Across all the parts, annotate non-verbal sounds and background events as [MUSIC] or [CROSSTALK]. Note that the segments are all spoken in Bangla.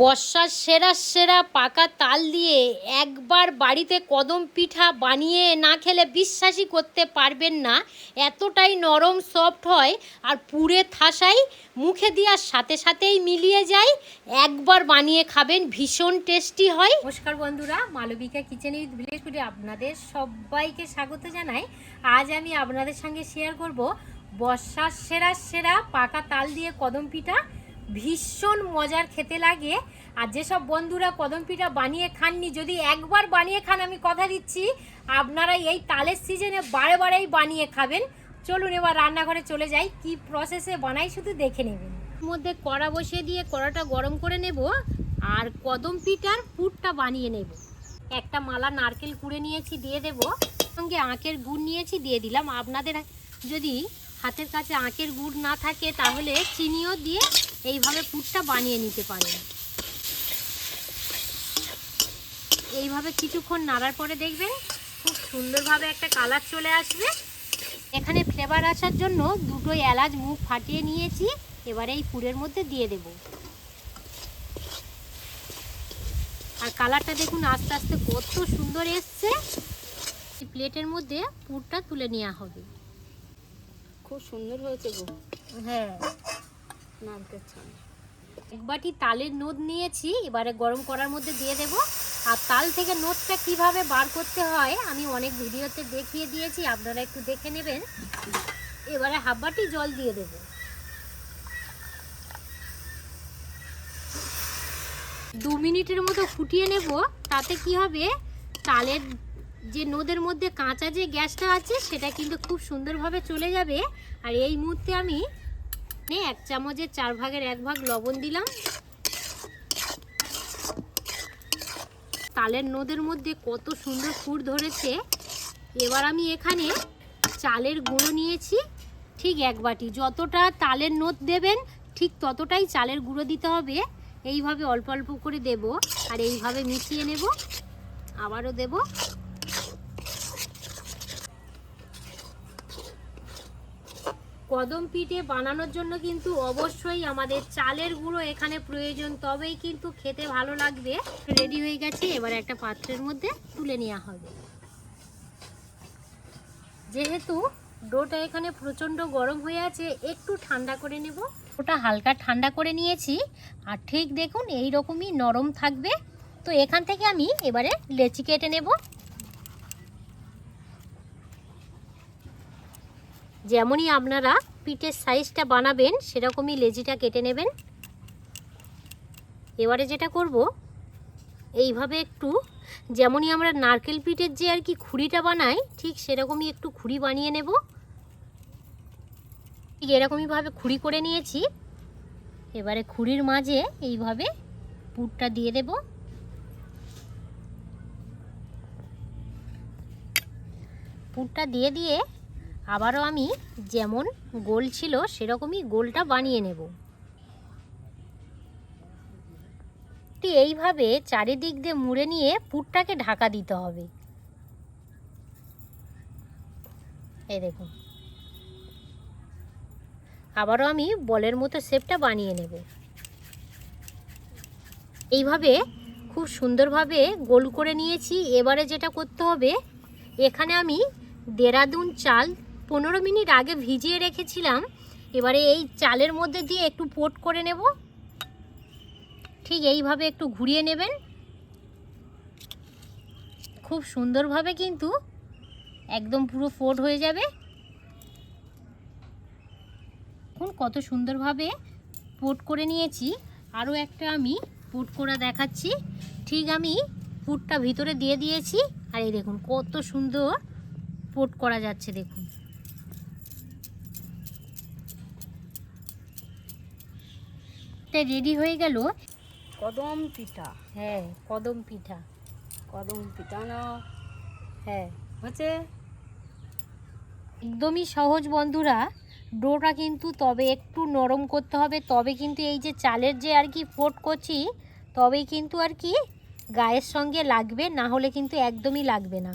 বর্ষার সেরা সেরা পাকা তাল দিয়ে একবার বাড়িতে কদম পিঠা বানিয়ে না খেলে বিশ্বাসই করতে পারবেন না। এতটাই নরম সফট হয় আর পুরে থাসাই মুখে দেওয়ার সাথে সাথেই মিলিয়ে যায়। একবার বানিয়ে খাবেন, ভীষণ টেস্টি হয়। নমস্কার বন্ধুরা, মালবিকা কিচেন উইথ ভিলেজ ফুডে আপনাদের সবাইকে স্বাগত জানাই। আজ আমি আপনাদের সঙ্গে শেয়ার করব বর্ষার সেরা সেরা পাকা তাল দিয়ে কদম পিঠা ভীষণ মজার খেতে লাগে। আর যেসব বন্ধুরা কদম পিঠা বানিয়ে খাননি, যদি একবার বানিয়ে খান, আমি কথা দিচ্ছি, আপনারা এই তালের সিজনে বারে বারেই বানিয়ে খাবেন। চলুন এবার রান্নাঘরে চলে যাই, কি প্রসেসে বানাই শুধু দেখে নেবেন। মধ্যে কড়া বসিয়ে দিয়ে কড়াটা গরম করে নেব, আর কদম পিঠার পুরটা বানিয়ে নেব। একটা মালা নারকেল কুড়ে নিয়েছি, দিয়ে দেব। সঙ্গে আঁকের গুড় নিয়েছি, দিয়ে দিলাম। আপনাদের যদি হাতের কাছে আঁকের গুড় না থাকে, তাহলে চিনিও দিয়ে এইভাবে পুরটা বানিয়ে নিতে পারেন। এইভাবে কিছুক্ষণ নাড়ার পরে দেখবেন খুব সুন্দরভাবে একটা কালার চলে আসবে। এখানে ফ্লেভার আসার জন্য দুটো এলাচ মুখ ফাটিয়ে নিয়েছি এবারে এই পুরের মধ্যে দিয়ে দেব। আর কালারটা দেখুন আস্তে আস্তে কত সুন্দর এসছে। প্লেটের মধ্যে পুরটা তুলে নেওয়া হবে। খুব সুন্দর হয়েছে গো। হ্যাঁ। নারকেল এক বাটি তালের নোদ নিয়েছি, এবারে গরম করার মধ্যে দিয়ে দেব। আর তাল থেকে নোদটা কীভাবে বার করতে হয়, আমি অনেক ভিডিওতে দেখিয়ে দিয়েছি, আপনারা একটু দেখে নেবেন। এবারে হাফ বাটি জল দিয়ে দেব। দু মিনিটের মতো ফুটিয়ে নেব, তাতে কি হবে, তালের যে নোদের মধ্যে কাঁচা যে গ্যাসটা আছে, সেটা কিন্তু খুব সুন্দরভাবে চলে যাবে। আর এই মুহূর্তে আমি নে এক চামচের চার ভাগের এক ভাগ লবণ দিলাম। তালের নোদের মধ্যে কত সুন্দর ফুট ধরেছে। এবার আমি এখানে চালের গুঁড়ো নিয়েছি, ঠিক এক বাটি। যতটা তালের নোদ দেবেন, ঠিক ততটাই চালের গুঁড়ো দিতে হবে। এইভাবে অল্প অল্প করে দেব আর এইভাবে মিশিয়ে নেব। আবারও দেব। কদম পিঠে বানানোর জন্য কিন্তু অবশ্যই আমাদের চালের গুঁড়ো এখানে প্রয়োজন, তবেই কিন্তু খেতে ভালো লাগবে। রেডি হয়ে গেছে, এবার একটা পাত্রের মধ্যে তুলে নেওয়া হবে। যেহেতু ডোটা এখানে প্রচণ্ড গরম হয়ে আছে, একটু ঠান্ডা করে নেব। ওটা হালকা ঠান্ডা করে নিয়েছি, আর ঠিক দেখুন এই রকমই নরম থাকবে। তো এখান থেকে আমি এবারে লেচি কেটে নেব। যেমনই আপনারা পিঠের সাইজটা বানাবেন, সেরকমই লেজিটা কেটে নেবেন। এবারে যেটা করব, এইভাবে একটু, যেমনই আমরা নারকেল পিঠের যে আর কি খুঁড়িটা বানাই, ঠিক সেরকমই একটু খুঁড়ি বানিয়ে নেব। ঠিক এরকমইভাবে খুঁড়ি করে নিয়েছি। এবারে খুঁড়ির মাঝে এইভাবে পুরটা দিয়ে দেব। পুরটা দিয়ে দিয়ে আবারও আমি যেমন গোল ছিল সেরকমই গোলটা বানিয়ে নেব। ঠিক এইভাবে চারিদিক দিয়ে মুড়ে নিয়ে পুরটাকে ঢাকা দিতে হবে। এই দেখুন। আবারও আমি বলের মতো শেপটা বানিয়ে নেব। এইভাবে খুব সুন্দরভাবে গোল করে নিয়েছি। এবারে যেটা করতে হবে, এখানে আমি দেরাদুন চাল পনেরো মিনিট আগে ভিজিয়ে রেখেছিলাম। এবারে এই চালের মধ্যে দিয়ে একটু পোট করে নেব। ঠিক এইভাবে একটু ঘুরিয়ে নেবেন। খুব সুন্দরভাবে কিন্তু একদম পুরো ফোট হয়ে যাবে। এখন কত সুন্দরভাবে পোট করে নিয়েছি। আরও একটা আমি পুট করা দেখাচ্ছি। ঠিক আমি পুটটা ভিতরে দিয়ে দিয়েছি। আর এই দেখুন কত সুন্দর পোট করা যাচ্ছে, দেখুন। এটা রেডি হয়ে গেল। কদম পিঠা। হ্যাঁ কদম পিঠা। কদম পিঠা না। হ্যাঁ। হচ্ছে একদমই সহজ বন্ধুরা ডোটা কিন্তু তবে একটু নরম করতে হবে তবে কিন্তু এই যে চালের যে আর কি ফোট করছি তবেই কিন্তু আর কি গায়ের সঙ্গে লাগবে না হলে কিন্তু একদমই লাগবে না।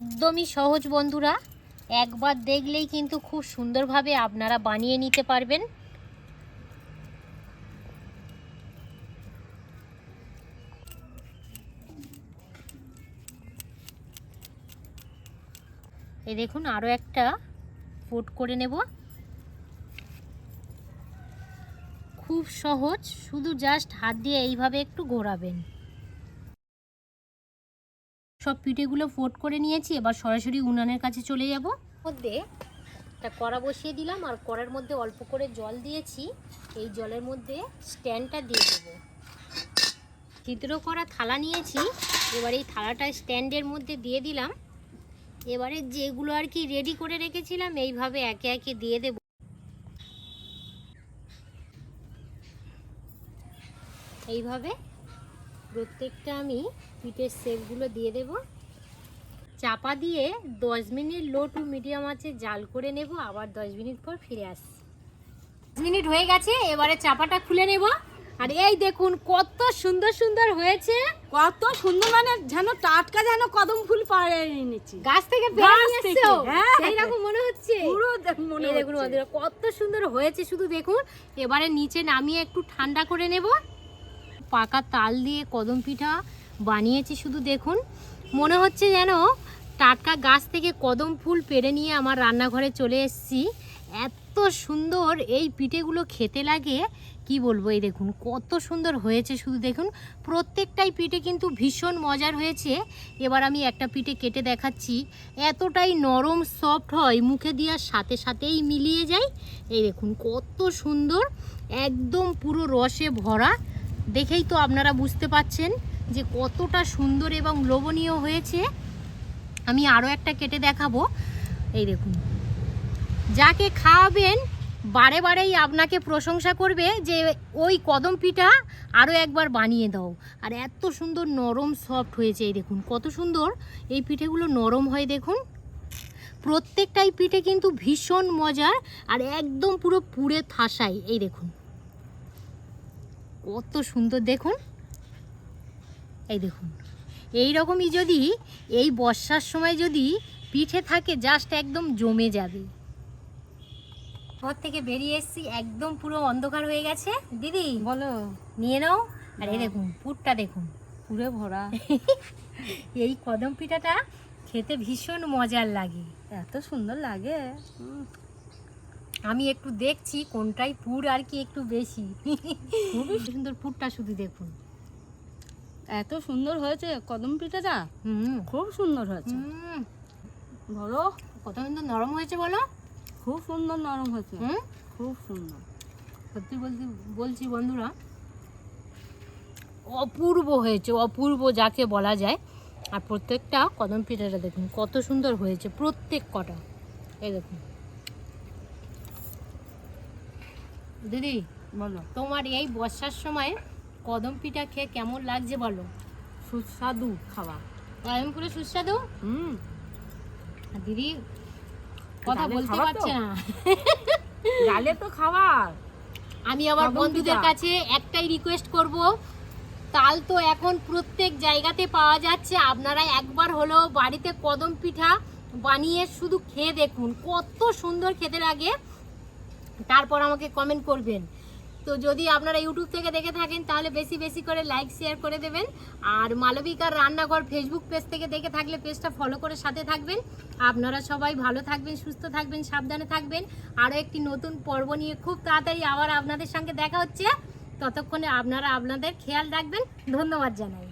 একদমই সহজ বন্ধুরা একবার দেখলেই কিন্তু খুব সুন্দরভাবে আপনারা বানিয়ে নিতে পারবেন। এই দেখুন আরও একটা কোট করে নেব। খুব সহজ, শুধু জাস্ট হাত দিয়ে এইভাবে একটু ঘোরাবেন। সব পিঠেগুলো ফোট করে নিয়েছি, এবার সরাসরি উনানের কাছে চলে যাব। মধ্যে একটা কড়া বসিয়ে দিলাম, আর কড়ার মধ্যে অল্প করে জল দিয়েছি। এই জলের মধ্যে স্ট্যান্ডটা দিয়ে দেবো। ছিদ্র করা থালা নিয়েছি, এবার এই থালাটা স্ট্যান্ডের মধ্যে দিয়ে দিলাম। এবারে যেগুলো আর কি রেডি করে রেখেছিলাম, এইভাবে একে একে দিয়ে দেব। এইভাবে প্রত্যেকটা আমি পিঠের শেপগুলো দিয়ে দেব। চাপা দিয়ে দশ মিনিট লো টু মিডিয়াম আছে জাল করে নেব, আবার দশ মিনিট পর ফিরে আসছি। মিনিট হয়ে গেছে, এবারে চাপাটা খুলে নেব। আর এই দেখুন কত সুন্দর সুন্দর হয়েছে। কত সুন্দর মানে যেন টাটকা যেন কদম ফুল পাড়ে এনেছি। গাছ থেকে? হ্যাঁ। সেই রকম মনে হচ্ছে। পুরো মনে দেখুন কত সুন্দর হয়েছে। শুধু দেখুন এবারে নিচে নামিয়ে একটু ঠান্ডা করে নেব। পাকা তাল দিয়ে কদম পিঠা বানিয়েছি শুধু দেখুন। মনে হচ্ছে যেন টাটকা গাছ থেকে কদম ফুল পেরে নিয়ে আমার রান্নাঘরে চলে এসেছি। এত সুন্দর এই পিঠেগুলো খেতে লাগে। কি বলব? এই দেখুন, কত সুন্দর হয়েছে শুধু দেখুন। প্রত্যেকটাই পিঠে কিন্তু ভীষণ মজার হয়েছে। এবার আমি একটা পিঠে কেটে দেখাচ্ছি। এতটাই নরম সফট হয়, মুখে দেওয়ার সাথে সাথেই মিলিয়ে যায়। এই দেখুন, কত সুন্দর, একদম পুরো রসে ভরা। দেখেই তো আপনারা বুঝতে পাচ্ছেন যে কতটা সুন্দর এবং লোভনীয় হয়েছে। আমি আরও একটা কেটে দেখাবো। এই দেখুন, যাকে খাওয়াবেন বারে বারেই আপনাকে প্রশংসা করবে যে ওই কদম পিঠা আরও একবার বানিয়ে দাও। আর এত সুন্দর নরম সফট হয়েছে, এই দেখুন, কত সুন্দর। এই পিঠেগুলো নরম হয়, দেখুন। প্রত্যেকটাই পিঠে কিন্তু ভীষণ মজার আর একদম পুরো পুড়ে থাসাই, এই দেখুন। কত সুন্দর, দেখুন। এই দেখুন। এই রকমই যদি এই বর্ষার সময় যদি পিঠে থাকে জাস্ট একদম জমে যাবে। ঘর থেকে বেরিয়ে এসেছি একদম পুরো অন্ধকার হয়ে গেছে। দিদি বলো। নিয়ে নাও। আর এই দেখুন পুরটা দেখুন পুরে ভরা। [LAUGHS] এই কদম পিঠাটা খেতে ভীষণ মজার লাগে। এত সুন্দর লাগে। আমি একটু দেখছি কোনটাই পুর আর কি একটু বেশি। [LAUGHS] খুবই সুন্দর পুরটা শুধু দেখুন। এত সুন্দর হয়েছে কদম পিঠাটা। হুম। খুব সুন্দর হয়েছে। হুম, বলো কত সুন্দর নরম হয়েছে বলো? খুব সুন্দর নরম হয়েছে। হুম? খুব সুন্দর। সত্যি বলছি বলছি বন্ধুরা অপূর্ব হয়েছে অপূর্ব যাকে বলা যায়। আর প্রত্যেকটা কদম পিঠাটা দেখুন কত সুন্দর হয়েছে প্রত্যেক কটা। এই দেখুন। দিদি বলো। তোমার এই বর্ষার সময় কদম পিঠা খেয়ে কেমন লাগছে বলো? সুস্বাদু খাওয়া। কদম পুরো সুস্বাদু? হুম। আর দিদি কথা বলতে পারছে তো? না। [LAUGHS] গালে তো খাবার। আমি আমার বন্ধুদের কাছে একটাই রিকোয়েস্ট করব তাল তো এখন প্রত্যেক জায়গাতে পাওয়া যাচ্ছে। আপনারা একবার হলো বাড়িতে কদম পিঠা বানিয়ে শুধু খেয়ে দেখুন কত সুন্দর খেতে লাগে। তারপর আমাকে কমেন্ট করবেন। তো যদি আপনারা ইউটিউব থেকে দেখে থাকেন, তাহলে বেশি বেশি করে লাইক শেয়ার করে দেবেন। আর মালবিকার রান্নাঘর ফেসবুক পেজ থেকে দেখে থাকলে পেজটা ফলো করে সাথে থাকবেন। আপনারা সবাই ভালো থাকবেন, সুস্থ থাকবেন, সাবধানে থাকবেন। আরও একটি নতুন পর্ব নিয়ে খুব তাড়াতাড়ি আবার আপনাদের সঙ্গে দেখা হচ্ছে। ততক্ষণে আপনারা আপনাদের খেয়াল রাখবেন। ধন্যবাদ জানাই।